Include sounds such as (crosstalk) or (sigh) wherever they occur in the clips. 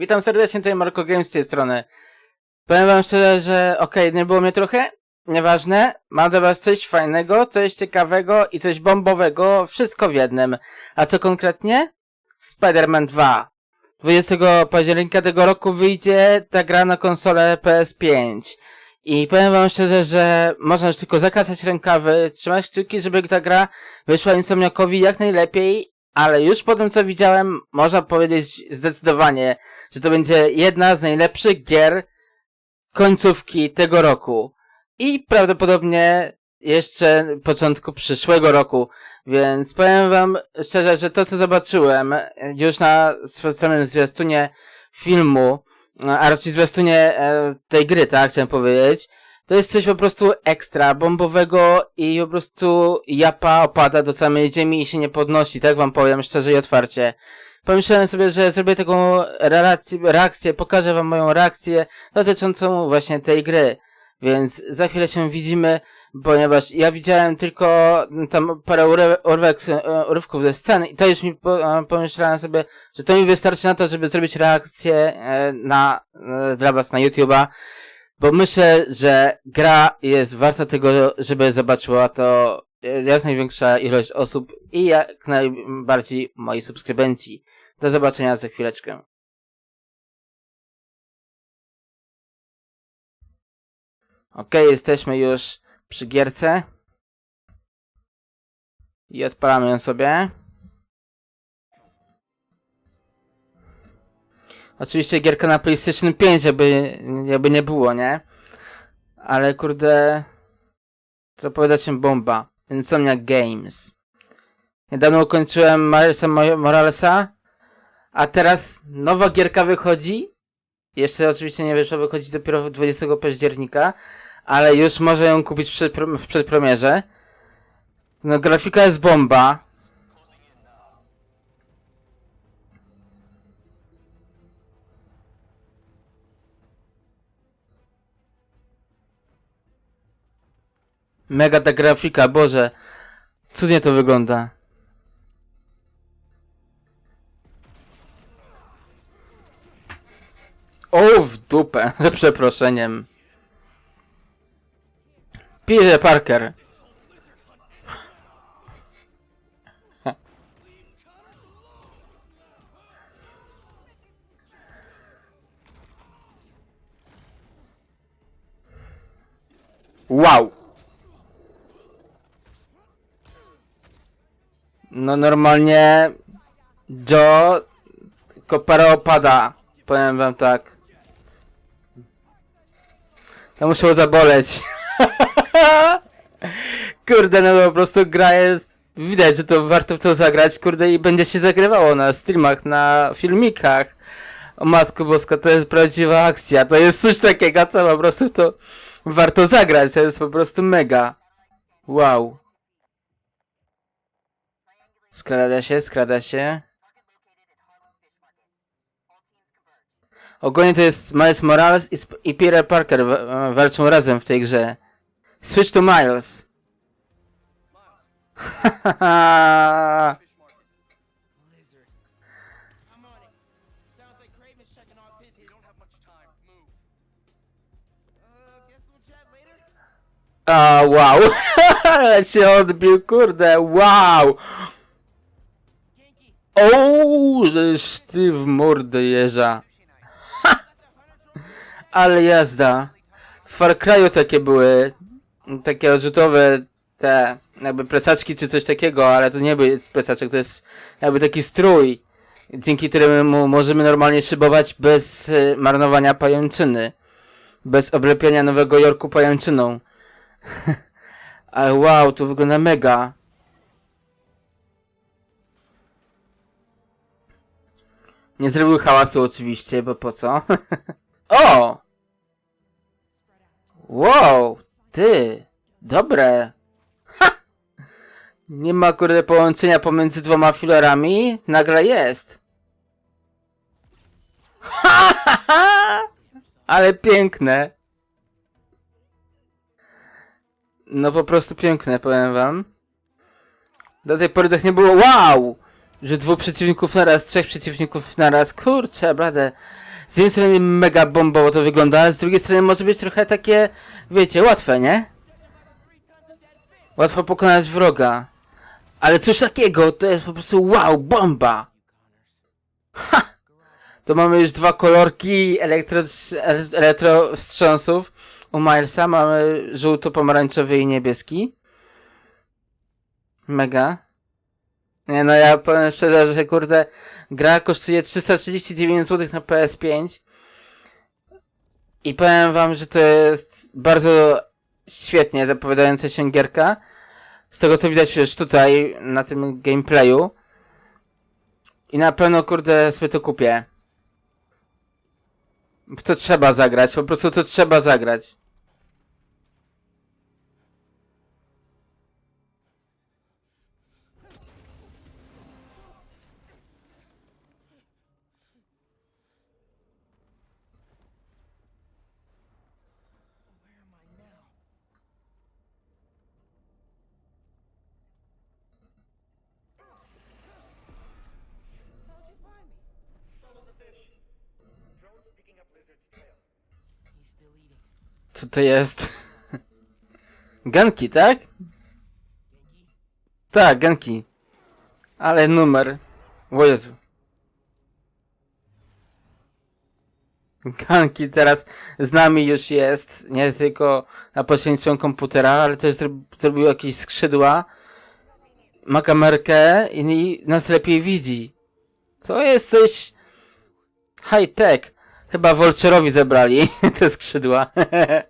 Witam serdecznie, tutaj Marco Games z tej strony. Powiem wam szczerze, że okej, nie było mnie trochę, nieważne. Mam dla was coś fajnego, coś ciekawego i coś bombowego, wszystko w jednym. A co konkretnie? Spider-Man 2. 20 października tego roku wyjdzie ta gra na konsolę PS5. I powiem wam szczerze, że można już tylko zakasać rękawy, trzymać kciuki, żeby ta gra wyszła Insomniakowi jak najlepiej, ale już po tym co widziałem, można powiedzieć zdecydowanie, że to będzie jedna z najlepszych gier końcówki tego roku. I prawdopodobnie jeszcze początku przyszłego roku. Więc powiem wam szczerze, że to co zobaczyłem już na samym zwiastunie filmu, a raczej zwiastunie e, tej gry, tak, chciałem powiedzieć, to jest coś po prostu ekstra, bombowego i po prostu japa opada do samej ziemi i się nie podnosi, tak wam powiem szczerze i otwarcie. Pomyślałem sobie, że zrobię taką relację, reakcję, pokażę wam moją reakcję dotyczącą właśnie tej gry. Więc za chwilę się widzimy, ponieważ ja widziałem tylko tam parę urywek, e, ze sceny i to już mi e, pomyślałem sobie, że to mi wystarczy na to, żeby zrobić reakcję e, na, dla was na YouTube'a. Bo myślę, że gra jest warta tego, żeby zobaczyła to jak największa ilość osób i jak najbardziej moi subskrybenci. Do zobaczenia za chwileczkę. Ok, jesteśmy już przy gierce. I odpalamy ją sobie. Oczywiście gierka na PlayStation 5, jakby, jakby nie było, nie? Ale kurde... Zapowiada się bomba. Insomnia Games. Niedawno ukończyłem Milesa Moralesa, a teraz nowa gierka wychodzi. Jeszcze oczywiście nie wyszła, wychodzi dopiero 20 października, ale już może ją kupić w, przedpro- w przedpremierze. No grafika jest bomba. Mega ta grafika, Boże. Cudnie to wygląda. O, w dupę, (laughs) przeproszeniem. Peter Parker. (laughs) Wow. No normalnie Joe kopara opada. Powiem wam tak. To musiało zaboleć. (laughs) Kurde, no po prostu gra jest... Widać, że to warto w to zagrać, kurde, i będzie się zagrywało na streamach, na filmikach. O matko boska, to jest prawdziwa akcja. To jest coś takiego, co po prostu to warto zagrać. To jest po prostu mega. Wow. Skrada się, skrada się. Ogólnie to jest Miles Morales i, Sp- i Peter Parker wa- walczą razem w tej grze. Switch to Miles. (laughs) A, wow. (laughs) Się odbił, kurde, wow. Genki, O, żeś ty w mordę jeża. Ha! Ale jazda. W Far Cry'u takie były, takie odrzutowe, te, jakby plecaczki czy coś takiego, ale to nie był plecaczek, to jest jakby taki strój, dzięki któremu możemy normalnie szybować bez y, marnowania pajęczyny. Bez oblepiania Nowego Jorku pajęczyną. (laughs) Ale wow, to wygląda mega. Nie zrobił hałasu oczywiście, bo po co? (laughs) o! Wow, ty, dobre. Ha! Nie ma kurde połączenia pomiędzy dwoma filarami, nagle jest. Ale piękne. No po prostu piękne, powiem wam. Do tej pory tak nie było. Wow! Że dwóch przeciwników naraz, trzech przeciwników naraz. Kurczę, blade. z jednej strony mega bombowo to wygląda, ale z drugiej strony może być trochę takie, wiecie, łatwe, nie? Łatwo pokonać wroga. Ale coś takiego to jest po prostu wow, bomba! Ha! To mamy już dwa kolorki elektro, elektro wstrząsów. U Milesa mamy żółto-pomarańczowy i niebieski. Mega. Nie no, ja powiem szczerze, że kurde, gra kosztuje 339 zł na PS5. I powiem wam, że to jest bardzo świetnie zapowiadająca się gierka. Z tego co widać już tutaj na tym gameplayu. I na pewno kurde sobie to kupię. To trzeba zagrać, po prostu to trzeba zagrać. Co to jest? (laughs) Ganki, tak? Tak, ganki. Ale numer. O Jezu. Ganki teraz z nami już jest, nie tylko na pośrednictwem komputera, ale też zro- zrobił jakieś skrzydła, ma kamerkę i, nas lepiej widzi. To jest coś high tech. Chyba Volcherowi zebrali (laughs) te skrzydła. (laughs)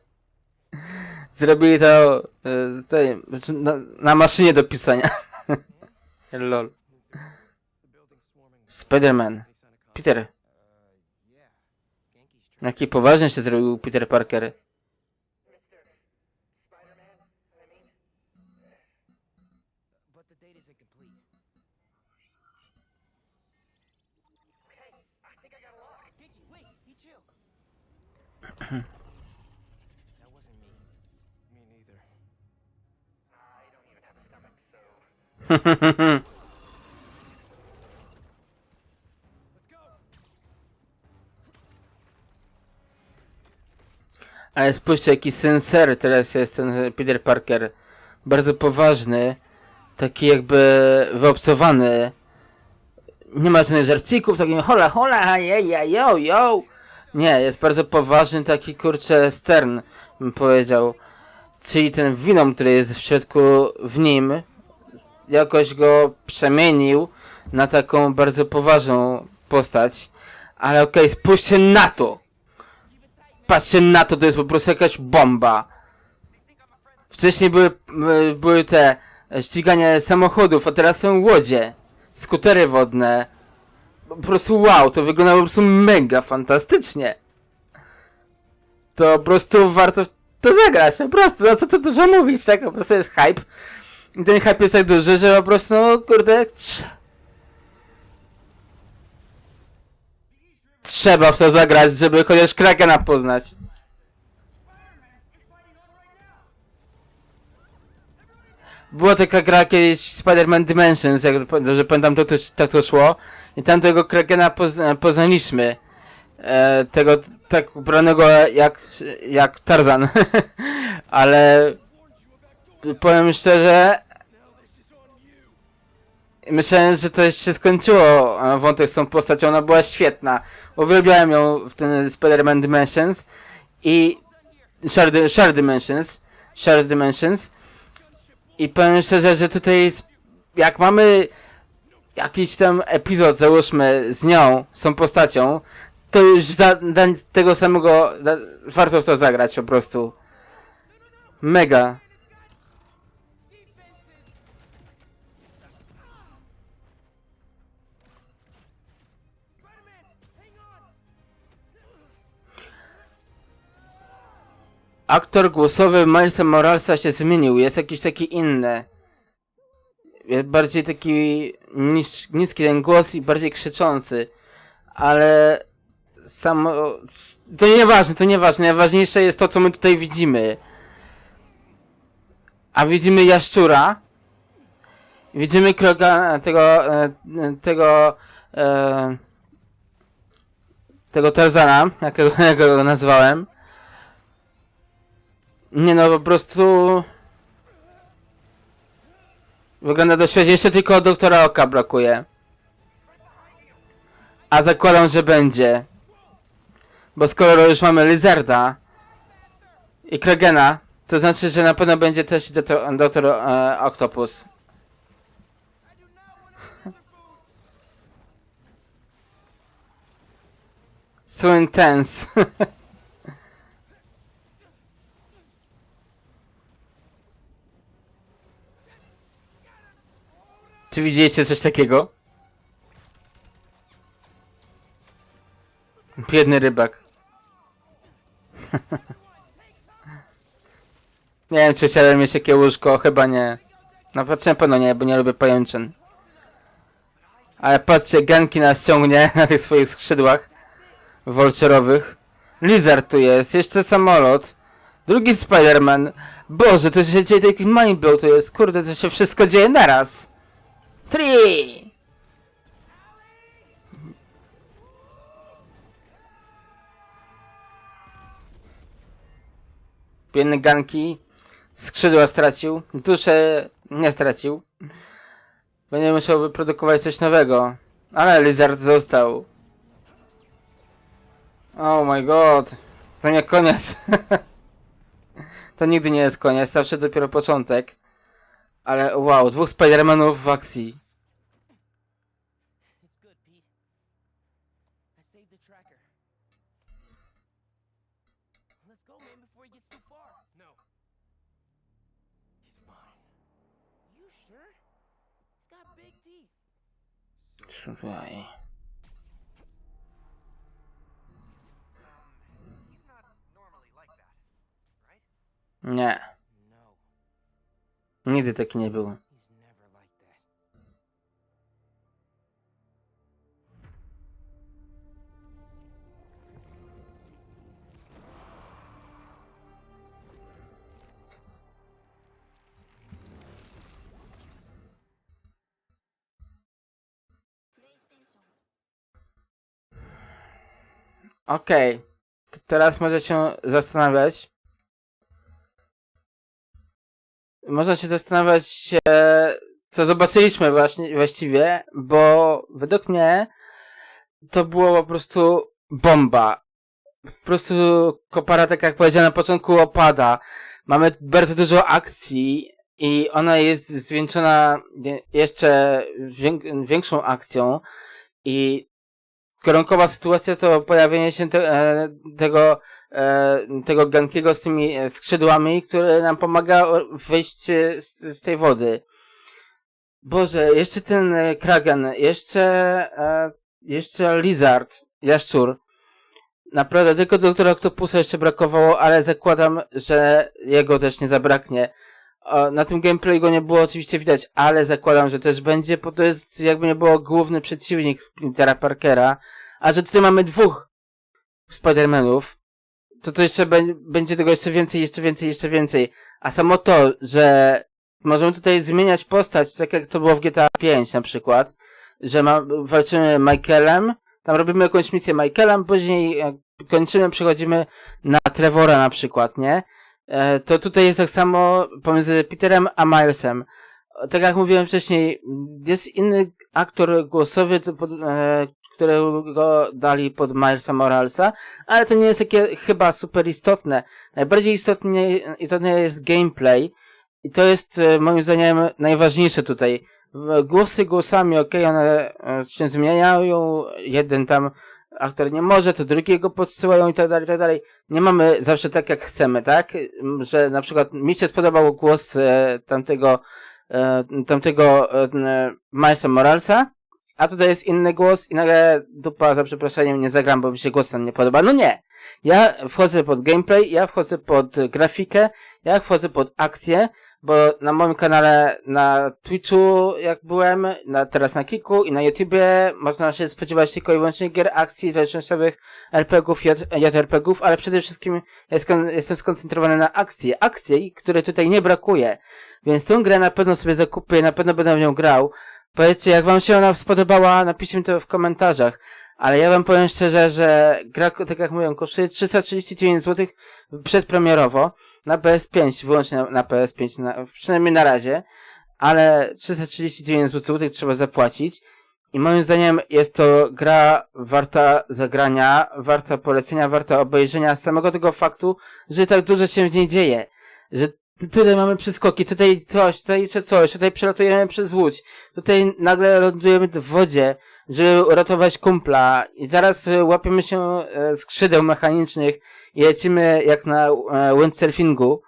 Zrobili to z tej, znaczy na, na maszynie do pisania. (laughs) Lol. Spiderman. Peter. Jaki poważny się zrobił Peter Parker. But (clears throat) Ale spójrzcie, jaki senser teraz jest ten Peter Parker. Bardzo poważny. Taki jakby wyobcowany. Nie ma żadnych żarcików, takim hola hola, jej, yo, yo. Nie, jest bardzo poważny, taki kurczę stern, bym powiedział. Czyli ten winom, który jest w środku w nim, jakoś go przemienił na taką bardzo poważną postać. Ale okej, spójrzcie na to! Patrzcie na to, to jest po prostu jakaś bomba. Wcześniej były, y, były te ścigania samochodów, a teraz są łodzie, skutery wodne. Po prostu wow, to wygląda po prostu mega fantastycznie. To po prostu warto to zagrać, po prostu, no co tu dużo mówić, tak? Po prostu jest hype. Ten hype jest tak duży, że po prostu, no kurde, trz- trzeba w to zagrać, żeby chociaż Krakena poznać. Była taka gra kiedyś Spider-Man Dimensions, jak dobrze pamiętam, to, to, tak to szło. I tam tego Krakena pozna, poznaliśmy. E, tego tak ubranego jak, jak Tarzan. (laughs) Ale powiem szczerze, myślałem, że to już się skończyło wątek z tą postacią, ona była świetna. Uwielbiałem ją w ten Spider-Man Dimensions i Shared, Shared Dimensions, Shared Dimensions i powiem szczerze, że tutaj jak mamy jakiś tam epizod, załóżmy, z nią, z tą postacią, to już za, dla tego samego da, warto w to zagrać po prostu. Mega. Aktor głosowy Milesa Moralesa się zmienił, jest jakiś taki inny. Jest bardziej taki nis niski ten głos i bardziej krzyczący. Ale samo... To nieważne, to nieważne. Najważniejsze jest to, co my tutaj widzimy. A widzimy jaszczura. Widzimy kroga tego... e, tego... E, tego Tarzana, jakiego go (laughs) nazwałem. Nie no, po prostu... Wygląda dość świetnie, jeszcze tylko doktora Oka brakuje. A zakładam, że będzie. Bo skoro już mamy Lizarda i Kragena, to znaczy, że na pewno będzie też doktor, doktor e, Octopus. (laughs) So intense. (laughs) Czy widzieliście coś takiego? Biedny rybak. (laughs) nie wiem, czy chciałem mieć takie łóżko, chyba nie. No patrzę pewno nie, bo nie lubię pajęczyn. Ale patrzcie, Genki nas ciągnie (laughs) na tych swoich skrzydłach wolczerowych. Lizard tu jest, jeszcze samolot. Drugi Spider-Man. Boże, to się dzieje, to jakiś mindblow to jest. Kurde, to się wszystko dzieje naraz. Three! Biedny Ganki skrzydła stracił, duszę nie stracił. Będzie musiał wyprodukować coś nowego. Ale Lizard został. Oh my god. To nie koniec. (laughs) to nigdy nie jest koniec, zawsze dopiero początek. Ale wow, dwóch Spidermanów w akcji. Słuchaj. Nie. Nigdy taki nie był. he's never like that. Okej, to teraz może się zastanawiać. Można się zastanawiać, e, co zobaczyliśmy właśnie, właściwie, bo według mnie to było po prostu bomba. Po prostu kopara, tak jak powiedziałem na początku, opada. Mamy bardzo dużo akcji i ona jest zwieńczona je- jeszcze wię- większą akcją i koronkowa sytuacja to pojawienie się te, e, tego, e, tego Gankiego z tymi e, skrzydłami, który nam pomaga wyjść e, z, z tej wody. Boże, jeszcze ten e, Kragen, jeszcze, e, jeszcze Lizard, Jaszczur. Naprawdę, tylko doktora Octopusa jeszcze brakowało, ale zakładam, że jego też nie zabraknie. Na tym gameplay go nie było oczywiście widać, ale zakładam, że też będzie, bo to jest jakby nie było główny przeciwnik Petera Parkera. A że tutaj mamy dwóch Spider-Manów, to to jeszcze bę- będzie tego jeszcze więcej, jeszcze więcej, jeszcze więcej. A samo to, że możemy tutaj zmieniać postać, tak jak to było w GTA 5 na przykład, że ma, walczymy Michaelem, tam robimy jakąś misję Michaelem, później kończymy, przechodzimy na Trevora na przykład, nie? E, to tutaj jest tak samo pomiędzy Peterem a Milesem. Tak jak mówiłem wcześniej, jest inny aktor głosowy, e, którego dali pod Milesa Moralesa, ale to nie jest takie chyba super istotne. Najbardziej istotnie, istotne jest gameplay i to jest e, moim zdaniem najważniejsze tutaj. Głosy głosami, okej, one się zmieniają, jeden tam aktor nie może, to drugiego podsyłają i tak dalej, i tak dalej. Nie mamy zawsze tak, jak chcemy, tak? Że na przykład mi się spodobał głos e, tamtego, e, tamtego e, Milesa Moralesa, a tutaj jest inny głos i nagle dupa, za przeproszeniem, nie zagram, bo mi się głos tam nie podoba. No nie! Ja wchodzę pod gameplay, ja wchodzę pod grafikę, ja wchodzę pod akcję, bo na moim kanale na Twitchu, jak byłem, na, teraz na Kiku i na YouTubie można się spodziewać tylko i wyłącznie gier akcji, zręcznościowych, RPGów, JRPGów, ale przede wszystkim jest, jestem skoncentrowany na akcje. Akcje, której tutaj nie brakuje. Więc tą grę na pewno sobie zakupię, na pewno będę w nią grał. Powiedzcie, jak wam się ona spodobała, napiszcie mi to w komentarzach. Ale ja wam powiem szczerze, że gra, tak jak mówiłem, kosztuje 339 zł przedpremierowo na PS5, wyłącznie na, na PS5, na, przynajmniej na razie, ale 339 zł trzeba zapłacić. I moim zdaniem jest to gra warta zagrania, warta polecenia, warta obejrzenia z samego tego faktu, że tak dużo się w niej dzieje. Że tutaj mamy przeskoki, tutaj coś, tutaj jeszcze coś, tutaj przelatujemy przez łódź, tutaj nagle lądujemy w wodzie, żeby uratować kumpla i zaraz e, łapiemy się e, skrzydeł mechanicznych i lecimy jak na e, windsurfingu.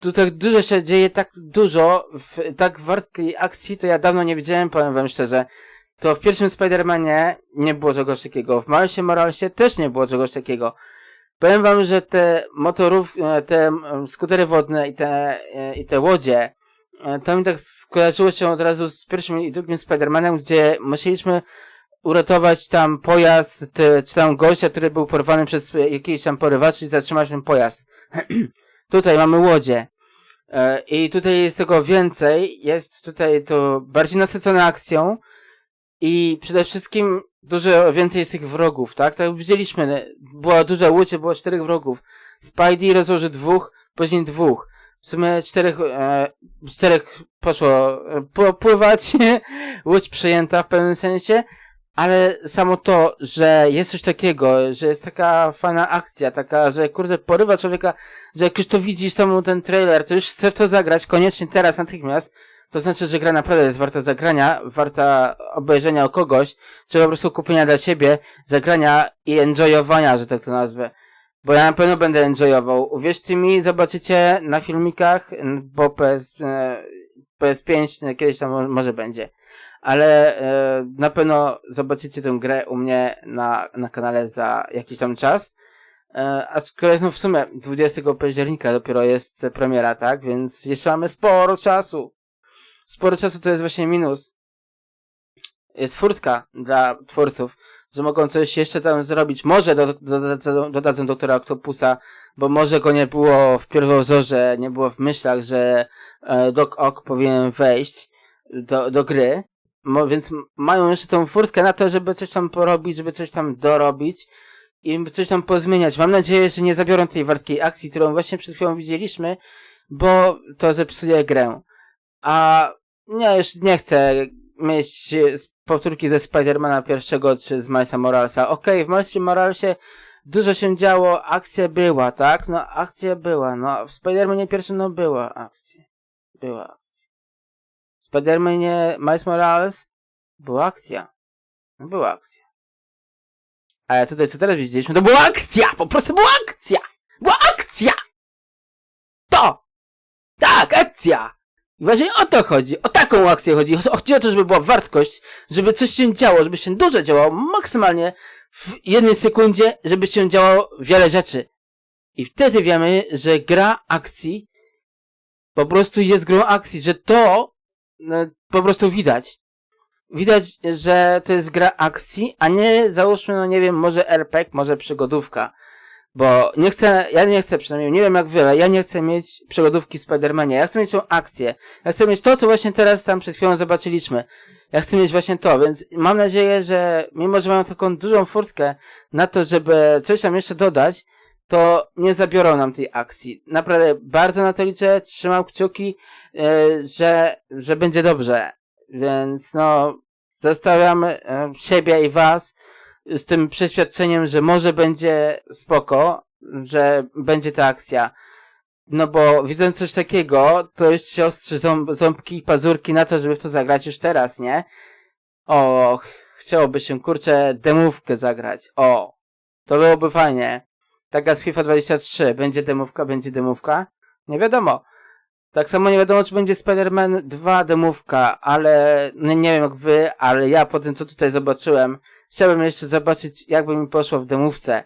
Tu tak dużo się dzieje, tak dużo, w tak wartkiej akcji, to ja dawno nie widziałem, powiem wam szczerze. To w pierwszym Spider-Manie nie było czegoś takiego, w Milesie Moralesie też nie było czegoś takiego. Powiem wam, że te motorów, e, te skutery wodne i te, e, i te łodzie, e, to mi tak skojarzyło się od razu z pierwszym i drugim Spider-Manem, gdzie musieliśmy uratować tam pojazd, czy tam gościa, który był porwany przez jakiś tam porywacz i zatrzymać ten pojazd. (clears throat) tutaj mamy łodzie. I tutaj jest tego więcej, jest tutaj to bardziej nasycone akcją i przede wszystkim dużo więcej jest tych wrogów, tak? Tak widzieliśmy, była duża łódź, było czterech wrogów. Spidey rozłoży dwóch, później dwóch. W sumie czterech, e, czterech poszło e, popływać, (laughs) łódź przejęta w pewnym sensie, ale samo to, że jest coś takiego, że jest taka fajna akcja, taka, że kurde porywa człowieka, że jak już to widzisz, tam ten trailer, to już chcę w to zagrać, koniecznie teraz, natychmiast, to znaczy, że gra naprawdę jest warta zagrania, warta obejrzenia o kogoś, czy po prostu kupienia dla siebie, zagrania i enjoyowania, że tak to nazwę. Bo ja na pewno będę enjoyował. Uwierzcie mi, zobaczycie na filmikach, bo PS, e, PS5 e, kiedyś tam mo- może będzie. Ale e, na pewno zobaczycie tę grę u mnie na, na kanale za jakiś tam czas. E, aczkolwiek no w sumie 20 października dopiero jest premiera, tak? Więc jeszcze mamy sporo czasu sporo czasu to jest właśnie minus. Jest furtka dla twórców, że mogą coś jeszcze tam zrobić. Może do, do, dodadzą, doktora Octopusa, bo może go nie było w pierwowzorze, nie było w myślach, że e, Doc Ock powinien wejść do, do gry. Mo, więc mają jeszcze tą furtkę na to, żeby coś tam porobić, żeby coś tam dorobić i coś tam pozmieniać. Mam nadzieję, że nie zabiorą tej wartkiej akcji, którą właśnie przed chwilą widzieliśmy, bo to zepsuje grę. A nie, już nie chcę mieć e, powtórki ze Spidermana pierwszego czy z Milesa Moralesa. Okej, w Milesie Moralesie dużo się działo, akcja była, tak? No, akcja była, no. W Spidermanie pierwszym, no, była akcja. Była akcja. W Spidermanie Miles Morales była akcja. No, była akcja. Ale tutaj, co teraz widzieliśmy, to była akcja! Po prostu była akcja! Była akcja! To! Tak, akcja! I właśnie o to chodzi, o taką akcję chodzi. Chodzi o to, żeby była wartość, żeby coś się działo, żeby się dużo działało, maksymalnie w jednej sekundzie, żeby się działo wiele rzeczy. I wtedy wiemy, że gra akcji po prostu jest grą akcji, że to no, po prostu widać. Widać, że to jest gra akcji, a nie załóżmy, no nie wiem, może RPG, może przygodówka. Bo nie chcę, ja nie chcę przynajmniej, nie wiem jak wiele, ja nie chcę mieć przygodówki w Spidermanie. Ja chcę mieć tą akcję. Ja chcę mieć to, co właśnie teraz tam przed chwilą zobaczyliśmy. Ja chcę mieć właśnie to, więc mam nadzieję, że mimo, że mają taką dużą furtkę na to, żeby coś tam jeszcze dodać, to nie zabiorą nam tej akcji. Naprawdę bardzo na to liczę, trzymam kciuki, e, że, że będzie dobrze. Więc no, zostawiam e, siebie i was z tym przeświadczeniem, że może będzie spoko, że będzie ta akcja. No bo widząc coś takiego, to już się ostrzy ząb, ząbki i pazurki na to, żeby w to zagrać już teraz, nie? O, ch- chciałoby się, kurczę, demówkę zagrać. O, to byłoby fajnie. Tak jak z FIFA 23. Będzie demówka, będzie demówka? Nie wiadomo. Tak samo nie wiadomo, czy będzie Spider-Man 2 demówka, ale no nie wiem jak wy, ale ja po tym, co tutaj zobaczyłem, chciałbym jeszcze zobaczyć, jakby mi poszło w demówce.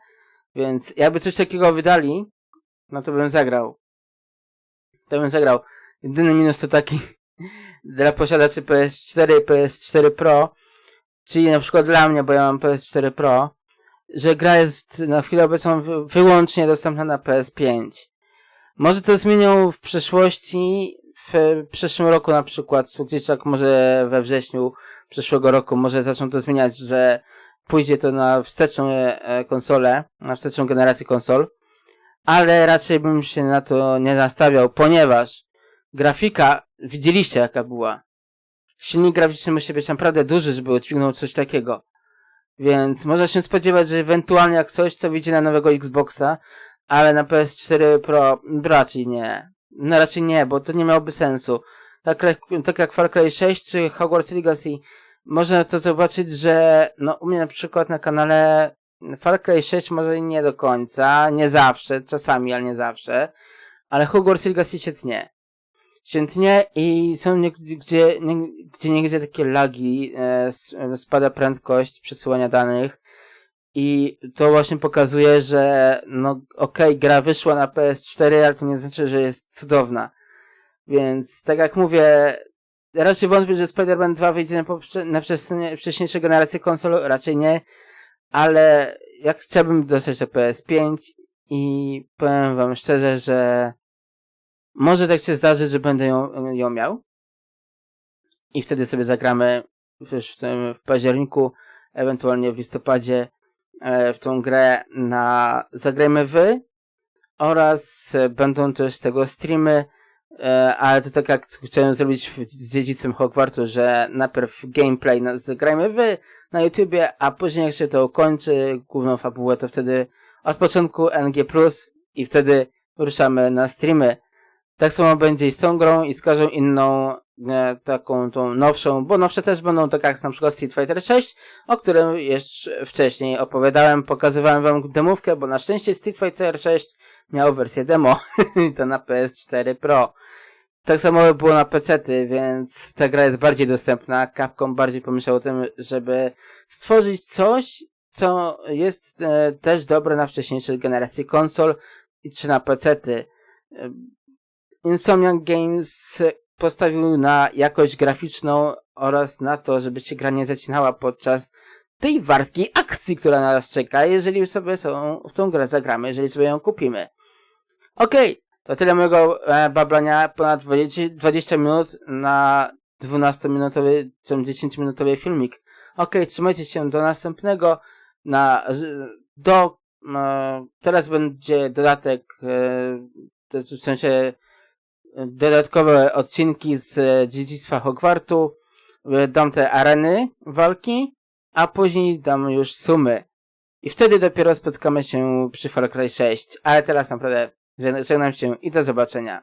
Więc jakby coś takiego wydali, no to bym zagrał. To bym zagrał. Jedyny minus to taki (laughs) dla posiadaczy PS4 i PS4 Pro, czyli na przykład dla mnie, bo ja mam PS4 Pro, że gra jest na chwilę obecną wy- wyłącznie dostępna na PS5. Może to zmienią w przyszłości, w przyszłym roku na przykład, gdzieś tak może we wrześniu przyszłego roku może zaczną to zmieniać, że pójdzie to na wsteczną e, konsolę, na wsteczną generację konsol, ale raczej bym się na to nie nastawiał, ponieważ grafika, widzieliście jaka była. Silnik graficzny musi być naprawdę duży, żeby udźwignął coś takiego. Więc można się spodziewać, że ewentualnie jak coś, co wyjdzie na nowego Xboxa, ale na PS4 Pro raczej nie. No raczej nie, bo to nie miałoby sensu. Tak, tak jak Far Cry 6 czy Hogwarts Legacy, można to zobaczyć, że no u mnie na przykład na kanale Far Cry 6 może nie do końca, nie zawsze, czasami, ale nie zawsze, ale Hogwarts Legacy się tnie. Się tnie i są gdzie, gdzie niegdzie takie lagi, e, spada prędkość przesyłania danych i to właśnie pokazuje, że no okej, gra wyszła na PS4, ale to nie znaczy, że jest cudowna. Więc tak jak mówię, raczej wątpię, że Spider-Man 2 wyjdzie na, na wcześniejsze generacje konsol, raczej nie, ale jak chciałbym dostać do PS5 i powiem wam szczerze, że może tak się zdarzyć, że będę ją, ją miał. I wtedy sobie zagramy już w, tym, w październiku, ewentualnie w listopadzie w tą grę na Zagrajmy Wy oraz e, będą też tego streamy, e, ale to tak jak chciałem zrobić z dziedzictwem Hogwartu, że najpierw gameplay na Zagrajmy Wy na YouTubie, a później jak się to ukończy, główną fabułę, to wtedy od początku NG+, i wtedy ruszamy na streamy. Tak samo będzie i z tą grą i z każdą inną e, taką tą nowszą, bo nowsze też będą tak jak na przykład Street Fighter 6, o którym jeszcze wcześniej opowiadałem, pokazywałem wam demówkę, bo na szczęście Street Fighter 6 miał wersję demo, (laughs) to na PS4 Pro. Tak samo było na PC-ty, więc ta gra jest bardziej dostępna. Capcom bardziej pomyślał o tym, żeby stworzyć coś, co jest e, też dobre na wcześniejszej generacji konsol i czy na. E, Insomniac Games postawił na jakość graficzną oraz na to, żeby się gra nie zacinała podczas tej wartkiej akcji, która na nas czeka, jeżeli sobie są w tą grę zagramy, jeżeli sobie ją kupimy. Okej, to tyle mojego e, bablania, ponad 20, 20 minut na 12-minutowy, czy 10-minutowy filmik. Okej, trzymajcie się do następnego, na, do, e, teraz będzie dodatek, e, w sensie dodatkowe odcinki z e, dziedzictwa Hogwartu, e, dam te areny walki, a później dam już sumy. I wtedy dopiero spotkamy się przy Far Cry 6. Ale teraz naprawdę żegnam się i do zobaczenia.